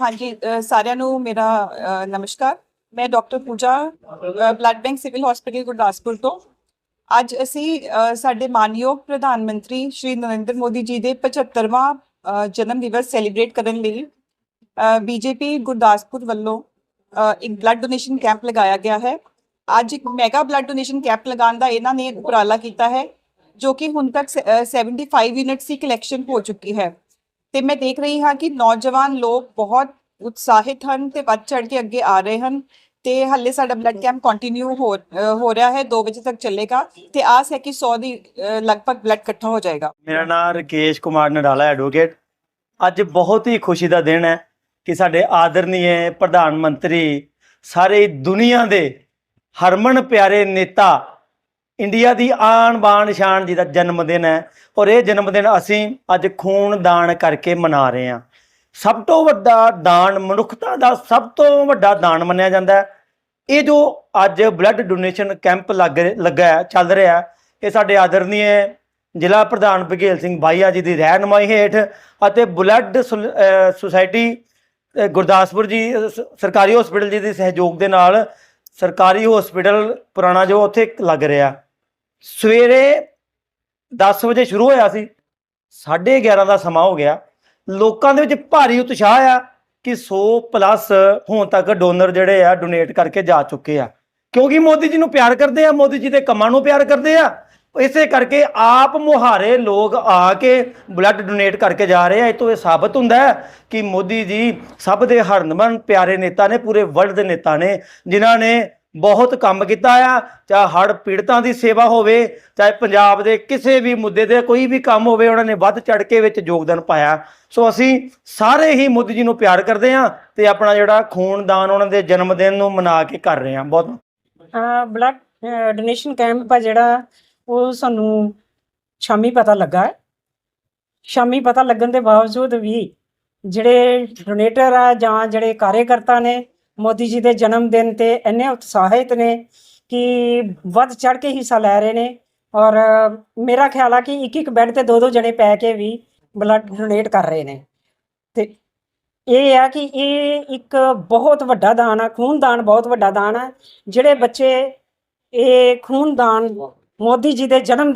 ਹਾਂਜੀ ਸਾਰਿਆਂ ਨੂੰ ਮੇਰਾ ਨਮਸਕਾਰ। ਮੈਂ doctor Pooja blood bank civil hospital Gurdaspur ਤੋਂ। ਅੱਜ ਅਸੀਂ ਸਾਡੇ ਮਾਨਯੋਗ ਪ੍ਰਧਾਨ ਮੰਤਰੀ ਸ਼੍ਰੀ ਨਰਿੰਦਰ ਮੋਦੀ ਜੀ ਦੇ 75ਵਾਂ ਜਨਮ ਦਿਵਸ ਸੈਲੀਬ੍ਰੇਟ ਕਰਨ ਲਈ ਬੀਜੇਪੀ ਗੁਰਦਾਸਪੁਰ ਵੱਲੋਂ ਇੱਕ ਬਲੱਡ ਡੋਨੇਸ਼ਨ ਕੈਂਪ ਲਗਾਇਆ ਗਿਆ ਹੈ। ਅੱਜ ਇੱਕ ਮੈਗਾ ਬਲੱਡ ਡੋਨੇਸ਼ਨ ਕੈਂਪ ਲਗਾਉਣ ਦਾ ਇਹਨਾਂ ਨੇ ਉਪਰਾਲਾ ਕੀਤਾ ਹੈ ਜੋ ਕਿ ਹੁਣ ਤੱਕ ਸ- ਅ, 75 ਯੂਨਿਟਸ ਦੀ ਕਲੈਕਸ਼ਨ ਹੋ ਚੁੱਕੀ ਹੈ। ਤੇ ਮੈਂ ਦੇਖ ਰਹੀ ਹਾਂ ਕਿ ਨੌਜਵਾਨ ਲੋਕ ਬਹੁਤ ਉਤਸ਼ਾਹਿਤ ਹਨ ਤੇ ਵੱਧ ਚੜ ਕੇ ਅੱਗੇ ਆ ਰਹੇ ਹਨ ਤੇ ਹੱਲੇ ਸਾਡਾ ਬਲੱਡ ਕੈਂਪ ਕੰਟੀਨਿਊ ਹੋ ਰਿਹਾ ਹੈ 2 ਵਜੇ ਤੱਕ ਚੱਲੇਗਾ ਤੇ ਆਸ ਹੈ ਕਿ 100 ਦੀ ਲਗਭਗ ਬਲੱਡ ਇਕੱਠਾ ਹੋ ਜਾਏਗਾ। ਮੇਰਾ ਨਾਮ ਰਕੇਸ਼ ਕੁਮਾਰ ਨਡਾਲਾ ਐਡਵੋਕੇਟ ਅੱਜ ਬਹੁਤ ਹੀ ਖੁਸ਼ੀ ਦਾ ਦਿਨ ਹੈ ਕਿ ਸਾਡੇ ਆਦਰਨੀय ਪ੍ਰਧਾਨ ਮੰਤਰੀ ਸਾਰੇ ਦੁਨੀਆ ਦੇ ਹਰਮਨ ਪਿਆਰੇ ਨੇਤਾ ਇੰਡੀਆ ਦੀ ਆਣ ਬਾਨ ਸ਼ਾਨ ਜੀ ਦਾ ਜਨਮ ਦਿਨ ਹੈ ਔਰ ਇਹ ਜਨਮ ਦਿਨ ਅਸੀਂ ਅੱਜ ਖੂਨ ਦਾਨ ਕਰਕੇ ਮਨਾ ਰਹੇ ਹਾਂ। ਸਭ ਤੋਂ ਵੱਡਾ ਦਾਨ ਮਨੁੱਖਤਾ ਦਾ ਸਭ ਤੋਂ ਵੱਡਾ ਦਾਨ ਮੰਨਿਆ ਜਾਂਦਾ ਹੈ। ਇਹ ਜੋ ਅੱਜ ਬਲੱਡ ਡੋਨੇਸ਼ਨ ਕੈਂਪ ਲੱਗ ਲੱਗਾ ਚੱਲ ਰਿਹਾ ਇਹ ਸਾਡੇ ਆਦਰਨੀय ਜ਼ਿਲ੍ਹਾ ਪ੍ਰਧਾਨ ਬਘੇਲ ਸਿੰਘ ਬਾਈਆ ਜੀ ਦੀ ਰਹਿਨਮਾਈ ਹੇਠ ਅਤੇ ਬਲੱਡ ਸੁਸਾਇਟੀ ਗੁਰਦਾਸਪੁਰ ਜੀ ਸਰਕਾਰੀ ਹਸਪੀਟਲ ਜੀ ਦੇ ਸਹਿਯੋਗ ਦੇ ਨਾਲ ਸਰਕਾਰੀ ਹਸਪੀਟਲ ਪੁਰਾਣਾ ਜੋ ਉੱਥੇ ਲੱਗ ਰਿਹਾ। ਸਵੇਰੇ 10 ਵਜੇ ਸ਼ੁਰੂ ਹੋਇਆ ਸੀ 11:30 ਦਾ ਸਮਾਂ ਹੋ ਗਿਆ। ਲੋਕਾਂ ਦੇ ਵਿੱਚ ਭਾਰੀ ਉਤਸ਼ਾਹ ਆ ਕਿ 100 ਪਲੱਸ ਹੁਣ ਤੱਕ ਡੋਨਰ ਜਿਹੜੇ ਆ, ਡੋਨੇਟ ਕਰਕੇ ਜਾ ਚੁੱਕੇ ਆ। ਕਿਉਂਕਿ ਮੋਦੀ ਜੀ ਨੂੰ ਪਿਆਰ ਕਰਦੇ ਆ, ਮੋਦੀ ਜੀ ਦੇ ਕੰਮਾਂ ਨੂੰ ਪਿਆਰ ਕਰਦੇ ਆ। ਇਸੇ ਕਰਕੇ ਆਪ ਮੁਹਾਰੇ ਲੋਕ ਆ ਕੇ ਬਲੱਡ ਡੋਨੇਟ ਕਰਕੇ ਜਾ ਰਹੇ ਆ। ਇਹ ਤੋਂ ਇਹ ਸਾਬਤ ਹੁੰਦਾ ਹੈ ਕਿ ਮੋਦੀ ਜੀ ਸਭ ਦੇ ਹਰਨਮਨ ਪਿਆਰੇ ਨੇਤਾ ਨੇ, ਪੂਰੇ ਵਰਲਡ ਦੇ ਨੇਤਾ ਨੇ, ਜਿਨ੍ਹਾਂ ਨੇ ਬਹੁਤ ਕੰਮ ਕੀਤਾ ਆ, ਚਾਹੇ ਹੜ੍ਹ ਪੀੜਤਾਂ ਦੀ ਸੇਵਾ ਹੋਵੇ, ਚਾਹੇ ਪੰਜਾਬ ਦੇ ਕਿਸੇ ਵੀ ਮੁੱਦੇ ਤੇ ਕੋਈ ਵੀ ਕੰਮ ਹੋਵੇ, ਉਹਨਾਂ ਨੇ ਵੱਧ ਚੜ ਕੇ ਵਿੱਚ ਯੋਗਦਾਨ ਪਾਇਆ। ਸੋ ਅਸੀਂ ਸਾਰੇ ਹੀ ਮੋਦੀ ਜੀ ਨੂੰ ਪਿਆਰ ਕਰਦੇ ਹਾਂ ਤੇ ਆਪਣਾ ਜਿਹੜਾ ਖੂਨਦਾਨ ਉਹਨਾਂ ਦੇ ਜਨਮ ਦਿਨ ਨੂੰ ਮਨਾ ਕੇ ਕਰ ਰਹੇ ਹਾਂ। ਬਹੁਤ ਬਲੱਡ ਡੋਨੇਸ਼ਨ ਕੈਂਪ ਆ ਜਿਹੜਾ, ਉਹ ਸਾਨੂੰ ਸ਼ਾਮੀ ਪਤਾ ਲੱਗਾ ਸ਼ਾਮੀ ਪਤਾ ਲੱਗਣ ਦੇ ਬਾਵਜੂਦ ਵੀ ਜਿਹੜੇ ਡੋਨੇਟਰ ਆ ਜਾਂ ਜਿਹੜੇ ਕਾਰਜਕਰਤਾ ਨੇ ਮੋਦੀ ਜੀ ਦੇ ਜਨਮ ਦਿਨ ਤੇ ਇੰਨੇ ਉਤਸ਼ਾਹਿਤ ਨੇ ਕਿ ਵੱਧ ਚੜ ਕੇ ਹਿੱਸਾ ਲੈ ਰਹੇ ਨੇ। ਔਰ ਮੇਰਾ ਖਿਆਲ ਆ ਕਿ ਇੱਕ ਇੱਕ ਬੈੱਡ ਤੇ ਦੋ ਦੋ ਜਣੇ ਪੈ ਕੇ ਵੀ ਬਲੱਡ ਡੋਨੇਟ ਕਰ ਰਹੇ ਨੇ। ਤੇ ਇਹ ਆ ਕਿ ਇਹ ਇੱਕ ਬਹੁਤ ਵੱਡਾ ਦਾਨ ਆ, ਖੂਨਦਾਨ ਬਹੁਤ ਵੱਡਾ ਦਾਨ ਆ। ਜਿਹੜੇ ਬੱਚੇ ਇਹ ਖੂਨਦਾਨ ਮੋਦੀ ਜੀ ਦੇ ਜਨਮ